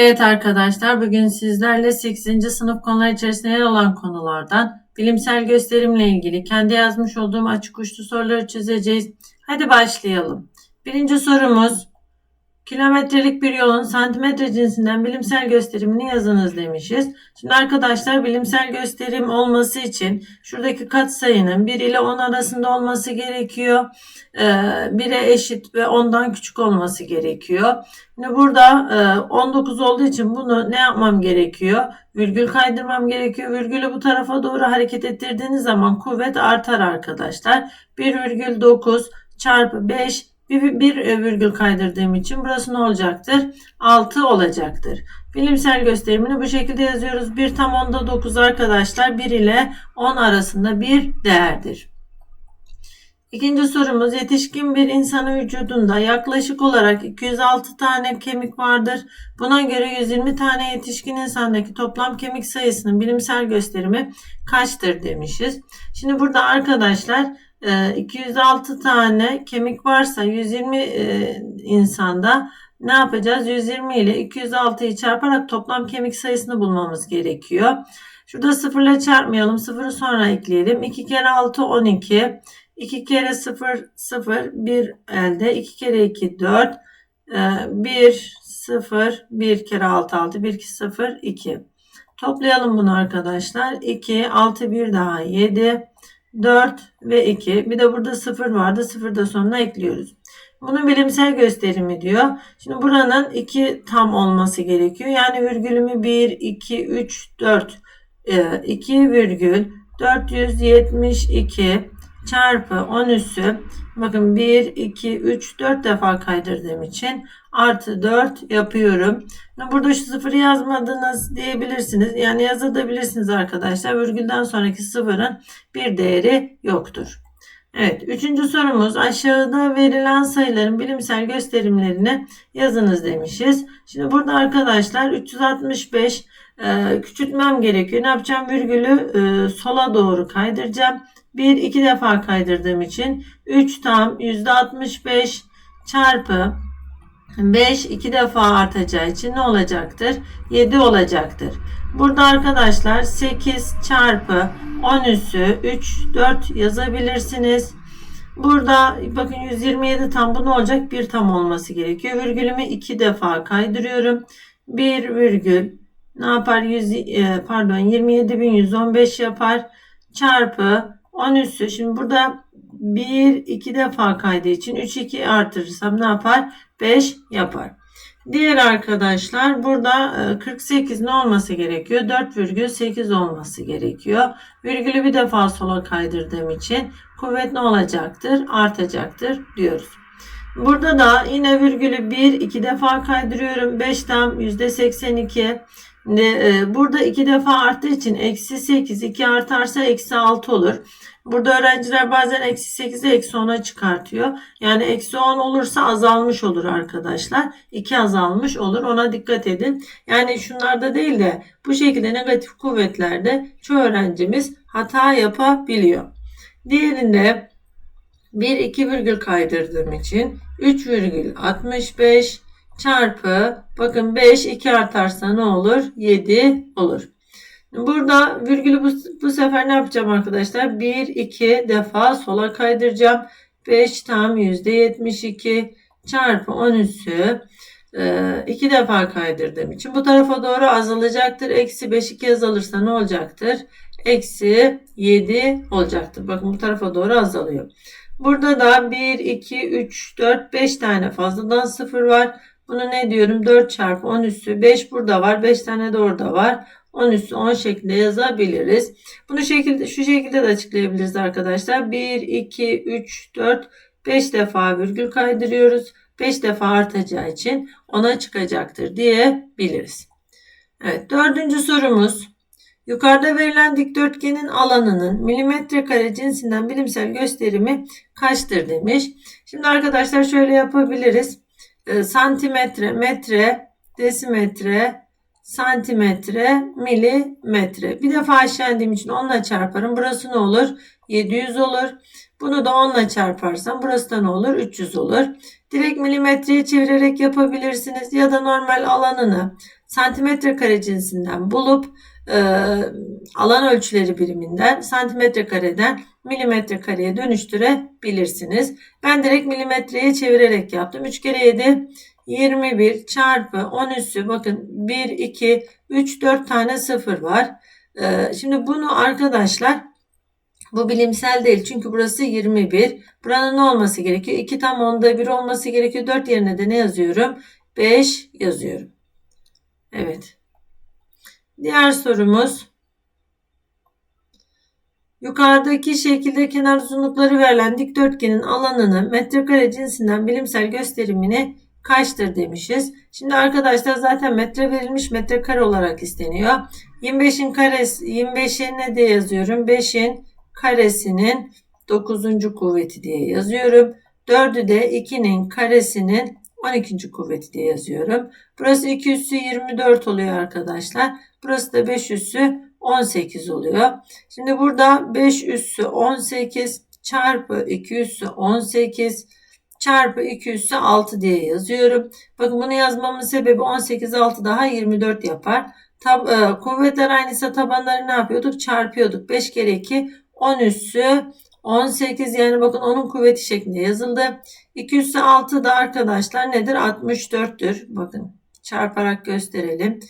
Evet arkadaşlar bugün sizlerle 8. sınıf konular içerisinde yer alan konulardan bilimsel gösterimle ilgili kendi yazmış olduğum açık uçlu soruları çözeceğiz. Hadi başlayalım. Birinci sorumuz kilometrelik bir yolun santimetre cinsinden bilimsel gösterimini yazınız demişiz. Şimdi arkadaşlar bilimsel gösterim olması için şuradaki katsayının 1 ile 10 arasında olması gerekiyor. 1'e eşit ve 10'dan küçük olması gerekiyor. Şimdi burada e, 19 olduğu için bunu ne yapmam gerekiyor? Virgül kaydırmam gerekiyor. Virgülü bu tarafa doğru hareket ettirdiğiniz zaman kuvvet artar arkadaşlar. 1,9 çarpı 5 bir, bir virgül kaydırdığım için burası ne olacaktır? 6 olacaktır. Bilimsel gösterimini bu şekilde yazıyoruz. 1 tam onda 9 arkadaşlar 1 ile 10 arasında bir değerdir. İkinci sorumuz yetişkin bir insanın vücudunda yaklaşık olarak 206 tane kemik vardır. Buna göre 120 tane yetişkin insandaki toplam kemik sayısının bilimsel gösterimi kaçtır demişiz. Şimdi burada arkadaşlar 206 e, tane kemik varsa 120 e, insanda ne yapacağız? 120 ile 206'yı çarparak toplam kemik sayısını bulmamız gerekiyor. Şurada sıfırla çarpmayalım. Sıfırı sonra ekleyelim. 2 kere 6 12. 2 kere 0 0 1 elde. 2 kere 2 4. 1 0 1 kere 6 6 1 2 0 2. Toplayalım bunu arkadaşlar. 2 6 1 daha 7 4 ve 2. Bir de burada 0 vardı. 0 da sonuna ekliyoruz. Bunun bilimsel gösterimi diyor. Şimdi buranın 2 tam olması gerekiyor. Yani virgülümü 1, 2, 3, 4. 2 virgül 472 çarpı 10 üssü bakın 1, 2, 3, 4 defa kaydırdığım için artı 4 yapıyorum. Burada şu sıfırı yazmadınız diyebilirsiniz. Yani yazabilirsiniz arkadaşlar. Virgülden sonraki sıfırın bir değeri yoktur. Evet, üçüncü sorumuz aşağıda verilen sayıların bilimsel gösterimlerini yazınız demişiz. Şimdi burada arkadaşlar 365 e, küçültmem gerekiyor. Ne yapacağım? Virgülü e, sola doğru kaydıracağım. 1 2 defa kaydırdığım için 3 tam %65 çarpı 5 2 defa artacağı için ne olacaktır? 7 olacaktır. Burada arkadaşlar 8 çarpı 10 üssü 3 4 yazabilirsiniz. Burada bakın 127 tam bu ne olacak? 1 tam olması gerekiyor. Virgülümü 2 defa kaydırıyorum. 1 virgül ne yapar? 100, e, pardon 27115 yapar. Çarpı 10 üssü. Şimdi burada 1 2 defa kaydığı için 3 2 artırırsam ne yapar? 5 yapar. Diğer arkadaşlar burada 48 e, ne olması gerekiyor? 4,8 olması gerekiyor. Virgülü bir defa sola kaydırdığım için kuvvet ne olacaktır? Artacaktır diyoruz. Burada da yine virgülü 1 2 defa kaydırıyorum. 5 tam %82. E, burada 2 defa arttığı için eksi 8 2 artarsa eksi 6 olur. Burada öğrenciler bazen eksi 8'i eksi 10'a çıkartıyor. Yani eksi 10 olursa azalmış olur arkadaşlar. 2 azalmış olur. Ona dikkat edin. Yani şunlarda değil de bu şekilde negatif kuvvetlerde çoğu öğrencimiz hata yapabiliyor. Diğerinde 1 2 virgül kaydırdığım için 3 virgül 65 çarpı bakın 5 2 artarsa ne olur? 7 olur. Burada virgülü bu, bu sefer ne yapacağım arkadaşlar? 1 2 defa sola kaydıracağım. 5 tam %72 çarpı 10 üssü 2 e, defa kaydırdığım için bu tarafa doğru azalacaktır. Eksi 5 2 azalırsa ne olacaktır? Eksi 7 olacaktır. Bakın bu tarafa doğru azalıyor. Burada da 1, 2, 3, 4, 5 tane fazladan 0 var. Bunu ne diyorum? 4 çarpı 10 üssü 5 burada var. 5 tane de orada var. 10 üssü 10 şeklinde yazabiliriz. Bunu şekilde şu şekilde de açıklayabiliriz arkadaşlar. 1, 2, 3, 4, 5 defa virgül kaydırıyoruz. 5 defa artacağı için 10'a çıkacaktır diyebiliriz. Evet dördüncü sorumuz. Yukarıda verilen dikdörtgenin alanının milimetre kare cinsinden bilimsel gösterimi kaçtır demiş. Şimdi arkadaşlar şöyle yapabiliriz. E, santimetre, metre, desimetre, santimetre, milimetre. Bir defa aşağı indiğim için onunla çarparım. Burası ne olur? 700 olur. Bunu da 10 ile çarparsam burası da ne olur? 300 olur. Direkt milimetreye çevirerek yapabilirsiniz ya da normal alanını santimetre kare cinsinden bulup e, alan ölçüleri biriminden santimetre kareden milimetre kareye dönüştürebilirsiniz. Ben direkt milimetreye çevirerek yaptım. 3 kere 7 21 çarpı 10 üssü bakın 1 2 3 4 tane sıfır var. E, şimdi bunu arkadaşlar bu bilimsel değil çünkü burası 21. Buranın ne olması gerekiyor? 2 tam onda 1 olması gerekiyor. 4 yerine de ne yazıyorum? 5 yazıyorum. Evet. Diğer sorumuz. Yukarıdaki şekilde kenar uzunlukları verilen dikdörtgenin alanını metrekare cinsinden bilimsel gösterimini kaçtır demişiz. Şimdi arkadaşlar zaten metre verilmiş metrekare olarak isteniyor. 25'in karesi 25'e ne diye yazıyorum? 5'in karesinin 9. kuvveti diye yazıyorum. 4'ü de 2'nin karesinin 12. kuvveti diye yazıyorum. Burası 2 üssü 24 oluyor arkadaşlar. Burası da 5 üssü 18 oluyor. Şimdi burada 5 üssü 18 çarpı 2 üssü 18 çarpı 2 üssü 6 diye yazıyorum. Bakın bunu yazmamın sebebi 18 6 daha 24 yapar. Tab e, kuvvetler aynıysa tabanları ne yapıyorduk? Çarpıyorduk. 5 kere 2 10 üssü 18 yani bakın onun kuvveti şeklinde yazıldı. 2 üssü 6 da arkadaşlar nedir? 64'tür. Bakın çarparak gösterelim.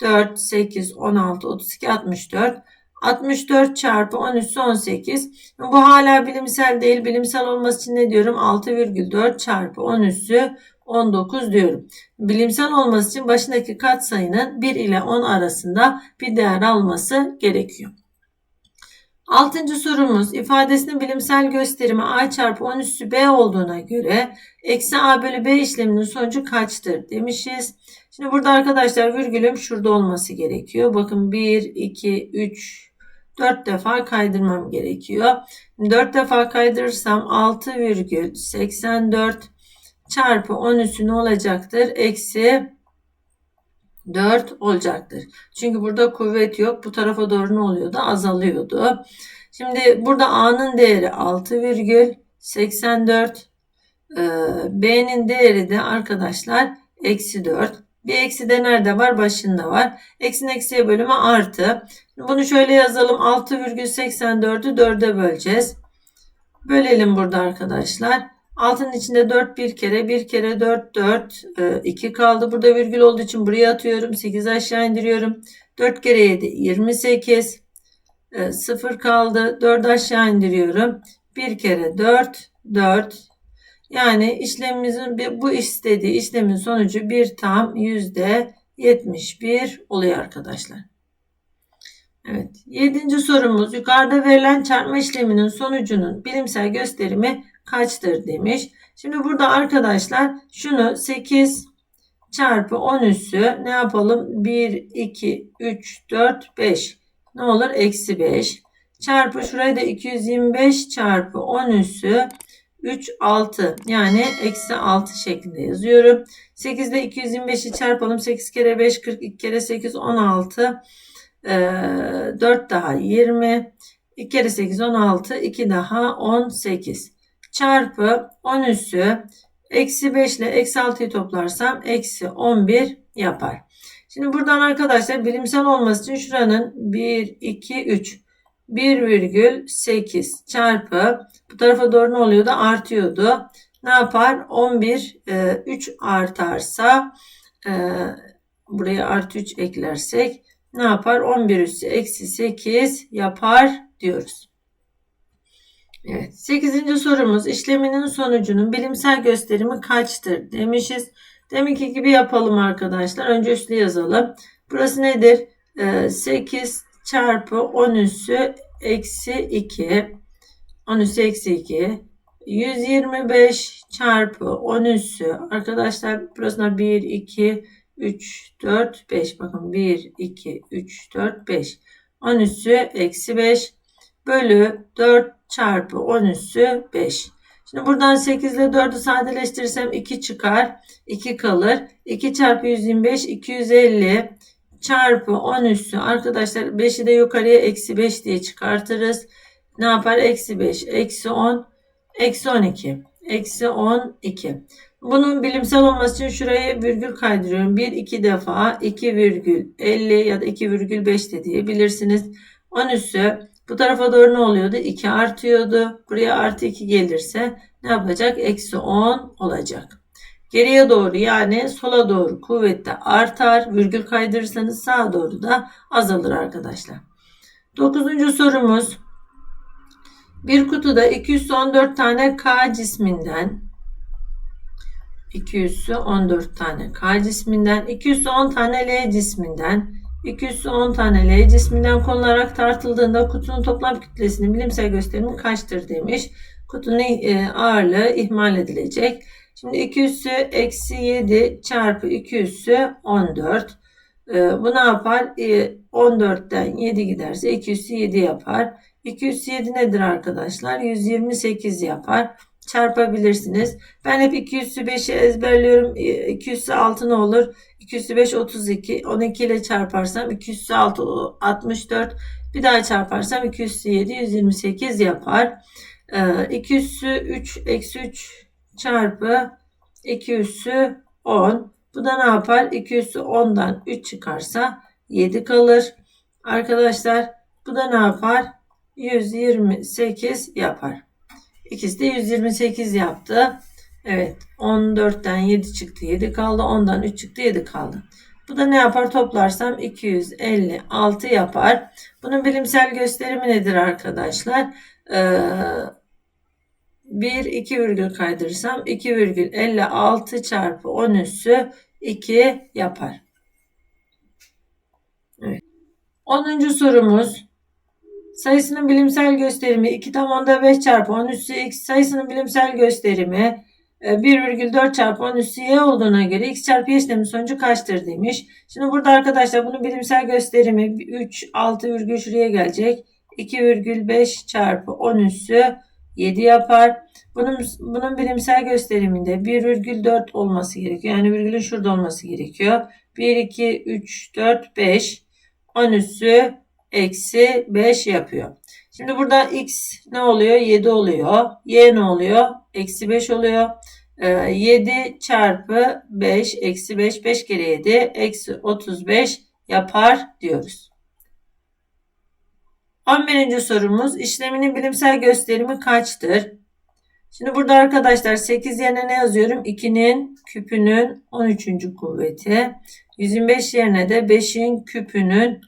4, 8, 16, 32, 64. 64 çarpı 10 üssü 18. Bu hala bilimsel değil. Bilimsel olması için ne diyorum? 6,4 çarpı 10 üssü 19 diyorum. Bilimsel olması için başındaki katsayının 1 ile 10 arasında bir değer alması gerekiyor. Altıncı sorumuz ifadesinin bilimsel gösterimi a çarpı 10 üssü b olduğuna göre eksi a bölü b işleminin sonucu kaçtır demişiz. Şimdi burada arkadaşlar virgülüm şurada olması gerekiyor. Bakın 1, 2, 3, 4 defa kaydırmam gerekiyor. 4 defa kaydırırsam 6,84 çarpı 10 üssü ne olacaktır? Eksi 4 olacaktır. Çünkü burada kuvvet yok. Bu tarafa doğru ne oluyordu? Azalıyordu. Şimdi burada A'nın değeri 6,84. Ee, B'nin değeri de arkadaşlar eksi 4. Bir eksi de nerede var? Başında var. Eksinin eksiye bölümü artı. Bunu şöyle yazalım. 6,84'ü 4'e böleceğiz. Bölelim burada arkadaşlar. Altının içinde 4 bir kere. Bir kere 4 4. 2 kaldı. Burada virgül olduğu için buraya atıyorum. 8 aşağı indiriyorum. 4 kere 7 28. 0 kaldı. 4 aşağı indiriyorum. Bir kere 4 4. Yani işlemimizin bu istediği işlemin sonucu bir tam yüzde 71 oluyor arkadaşlar. Evet. Yedinci sorumuz yukarıda verilen çarpma işleminin sonucunun bilimsel gösterimi kaçtır demiş. Şimdi burada arkadaşlar şunu 8 çarpı 10 üssü ne yapalım? 1, 2, 3, 4, 5. Ne olur? Eksi 5. Çarpı şurayı da 225 çarpı 10 üssü 3, 6 yani eksi 6 şeklinde yazıyorum. 8 ile 225'i çarpalım. 8 kere 5 42 kere 8 16. Ee, 4 daha 20. 2 kere 8 16. 2 daha 18 çarpı 10 üssü eksi 5 ile eksi 6'yı toplarsam eksi 11 yapar. Şimdi buradan arkadaşlar bilimsel olması için şuranın 1, 2, 3 1,8 çarpı bu tarafa doğru ne oluyordu? Artıyordu. Ne yapar? 11 e, 3 artarsa e, buraya artı 3 eklersek ne yapar? 11 üssü eksi 8 yapar diyoruz. Evet. 8. sorumuz işleminin sonucunun bilimsel gösterimi kaçtır demişiz. Deminki gibi yapalım arkadaşlar. Önce üslü yazalım. Burası nedir? Ee, 8 çarpı 10 üssü eksi 2. 10 üssü eksi 2. 125 çarpı 10 üssü. Arkadaşlar burasına 1, 2, 3, 4, 5. Bakın 1, 2, 3, 4, 5. 10 üssü eksi 5 bölü 4 çarpı 10 üssü 5. Şimdi buradan 8 ile 4'ü sadeleştirirsem 2 çıkar. 2 kalır. 2 çarpı 125 250 çarpı 10 üssü. Arkadaşlar 5'i de yukarıya eksi 5 diye çıkartırız. Ne yapar? Eksi 5 eksi 10 Eksi 12. Eksi 12. Bunun bilimsel olması için şuraya virgül kaydırıyorum. 1 2 defa 2 virgül 50 ya da 2 virgül 5 de diyebilirsiniz. 10 üssü bu tarafa doğru ne oluyordu? 2 artıyordu. Buraya artı 2 gelirse ne yapacak? Eksi 10 olacak. Geriye doğru yani sola doğru kuvvette artar. Virgül kaydırırsanız sağa doğru da azalır arkadaşlar. Dokuzuncu sorumuz. Bir kutuda 214 tane K cisminden 214 tane K cisminden 210 tane L cisminden 210 tane L cisminden konularak tartıldığında kutunun toplam kütlesinin bilimsel gösterimi kaçtır demiş. Kutunun e, ağırlığı ihmal edilecek. Şimdi 2 üssü eksi 7 çarpı 2 üssü 14. E, bu ne yapar? 14'ten e, 7 giderse 2 üssü 7 yapar. 2 üssü 7 nedir arkadaşlar? 128 yapar çarpabilirsiniz. Ben hep 2 üssü 5'i ezberliyorum. 2 üssü 6 ne olur? 2 üssü 5 32. 12 ile çarparsam 2 üssü 6 64. Bir daha çarparsam 2 üssü 7 128 yapar. 2 üssü 3 eksi 3 çarpı 2 üssü 10. Bu da ne yapar? 2 üssü 10'dan 3 çıkarsa 7 kalır. Arkadaşlar bu da ne yapar? 128 yapar. İkisi de 128 yaptı. Evet 14'ten 7 çıktı 7 kaldı. 10'dan 3 çıktı 7 kaldı. Bu da ne yapar toplarsam 256 yapar. Bunun bilimsel gösterimi nedir arkadaşlar? Ee, 1 2 virgül kaydırırsam 2 virgül 56 çarpı 10 üssü 2 yapar. Evet. 10. sorumuz sayısının bilimsel gösterimi 2 tam onda 5 çarpı 10 üssü x sayısının bilimsel gösterimi 1,4 e, çarpı 10 üssü y olduğuna göre x çarpı y işlemi sonucu kaçtır demiş. Şimdi burada arkadaşlar bunun bilimsel gösterimi 3 6 virgül şuraya gelecek. 2,5 çarpı 10 üssü 7 yapar. Bunun, bunun bilimsel gösteriminde 1,4 olması gerekiyor. Yani virgülün şurada olması gerekiyor. 1, 2, 3, 4, 5. 10 üssü eksi 5 yapıyor. Şimdi burada x ne oluyor? 7 oluyor. Y ne oluyor? Eksi 5 oluyor. Ee, 7 çarpı 5 eksi 5 5 kere 7 eksi 35 yapar diyoruz. 11. sorumuz işleminin bilimsel gösterimi kaçtır? Şimdi burada arkadaşlar 8 yerine ne yazıyorum? 2'nin küpünün 13. kuvveti. 125 yerine de 5'in küpünün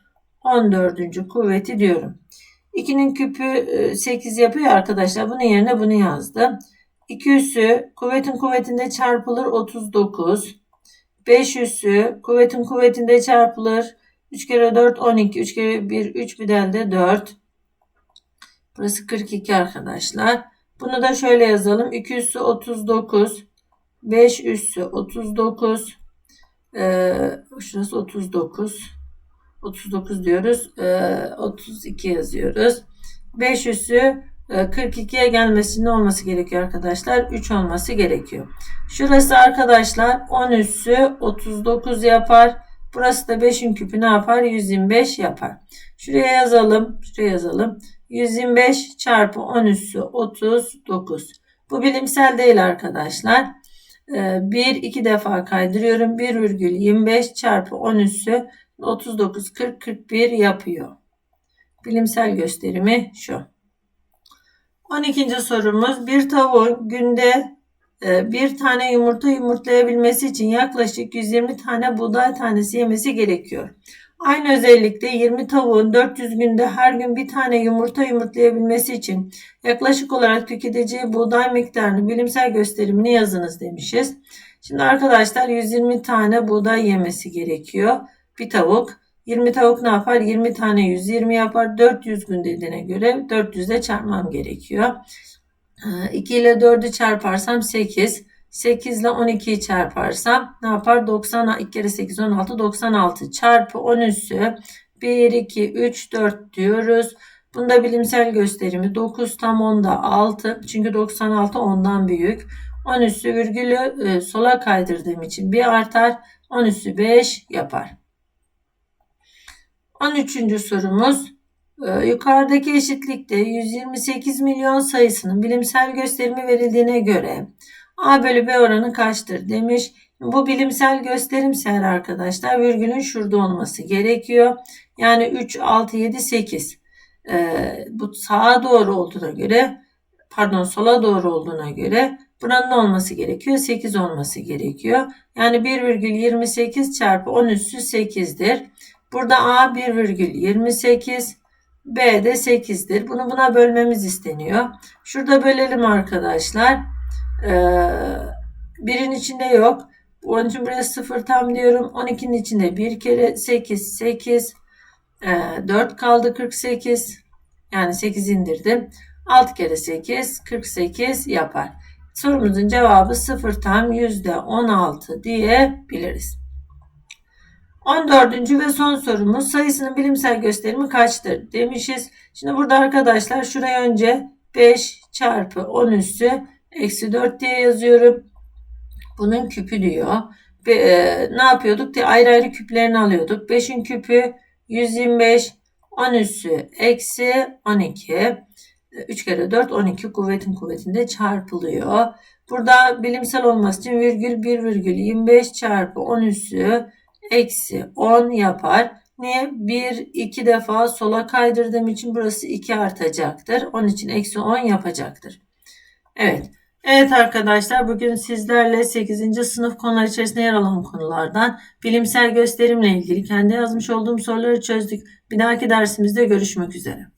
14. kuvveti diyorum. 2'nin küpü 8 e, yapıyor arkadaşlar. Bunun yerine bunu yazdım. 2 üssü kuvvetin kuvvetinde çarpılır 39. 5 üssü kuvvetin kuvvetinde çarpılır. 3 kere 4 12. 3 kere 1 3 bir de 4. Burası 42 arkadaşlar. Bunu da şöyle yazalım. 2 üssü 39. 5 üssü 39. Ee, şurası 39. 39 diyoruz. Ee, 32 yazıyoruz. 5 üssü 42'ye gelmesi ne olması gerekiyor arkadaşlar? 3 olması gerekiyor. Şurası arkadaşlar 10 üssü 39 yapar. Burası da 5'in küpü ne yapar? 125 yapar. Şuraya yazalım. Şuraya yazalım. 125 çarpı 10 üssü 39. Bu bilimsel değil arkadaşlar. 1 ee, 2 defa kaydırıyorum. 1,25 çarpı 10 üssü 39 40 41 yapıyor. Bilimsel gösterimi şu. 12. sorumuz bir tavuğun günde bir tane yumurta yumurtlayabilmesi için yaklaşık 120 tane buğday tanesi yemesi gerekiyor. Aynı özellikle 20 tavuğun 400 günde her gün bir tane yumurta yumurtlayabilmesi için yaklaşık olarak tüketeceği buğday miktarını bilimsel gösterimini yazınız demişiz. Şimdi arkadaşlar 120 tane buğday yemesi gerekiyor. Bir tavuk. 20 tavuk ne yapar? 20 tane 120 yapar. 400 gün dediğine göre 400 ile çarpmam gerekiyor. 2 ee, ile 4'ü çarparsam 8. 8 ile 12'yi çarparsam ne yapar? 90, 2 kere 8 16 96 çarpı 10 üssü 1 2 3 4 diyoruz. Bunda bilimsel gösterimi 9 tam 10'da 6. Çünkü 96 10'dan büyük. 10 üssü virgülü e, sola kaydırdığım için bir artar. 10 üssü 5 yapar. 13. sorumuz yukarıdaki eşitlikte 128 milyon sayısının bilimsel gösterimi verildiğine göre A bölü B oranı kaçtır demiş. Bu bilimsel gösterimse arkadaşlar virgülün şurada olması gerekiyor. Yani 3, 6, 7, 8. Ee, bu sağa doğru olduğuna göre pardon sola doğru olduğuna göre buranın olması gerekiyor? 8 olması gerekiyor. Yani 1,28 çarpı 10 üssü 8'dir. Burada A 1,28 B de 8'dir. Bunu buna bölmemiz isteniyor. Şurada bölelim arkadaşlar. Ee, birin içinde yok. Onun için buraya 0 tam diyorum. 12'nin içinde bir kere 8, 8, e, 4 kaldı 48. Yani 8 indirdim. 6 kere 8, 48 yapar. Sorumuzun cevabı 0 tam %16 diyebiliriz. 14. ve son sorumuz sayısının bilimsel gösterimi kaçtır demişiz. Şimdi burada arkadaşlar şuraya önce 5 çarpı 10 üssü eksi 4 diye yazıyorum. Bunun küpü diyor. Ve, e, ne yapıyorduk? diye ayrı ayrı küplerini alıyorduk. 5'in küpü 125, 10 üssü eksi 12. 3 kere 4 12 kuvvetin kuvvetinde çarpılıyor. Burada bilimsel olması için virgül 1 virgül 25 çarpı 10 üssü eksi 10 yapar. Niye? 1 2 defa sola kaydırdığım için burası 2 artacaktır. Onun için eksi 10 yapacaktır. Evet. Evet arkadaşlar bugün sizlerle 8. sınıf konular içerisinde yer alan konulardan bilimsel gösterimle ilgili kendi yazmış olduğum soruları çözdük. Bir dahaki dersimizde görüşmek üzere.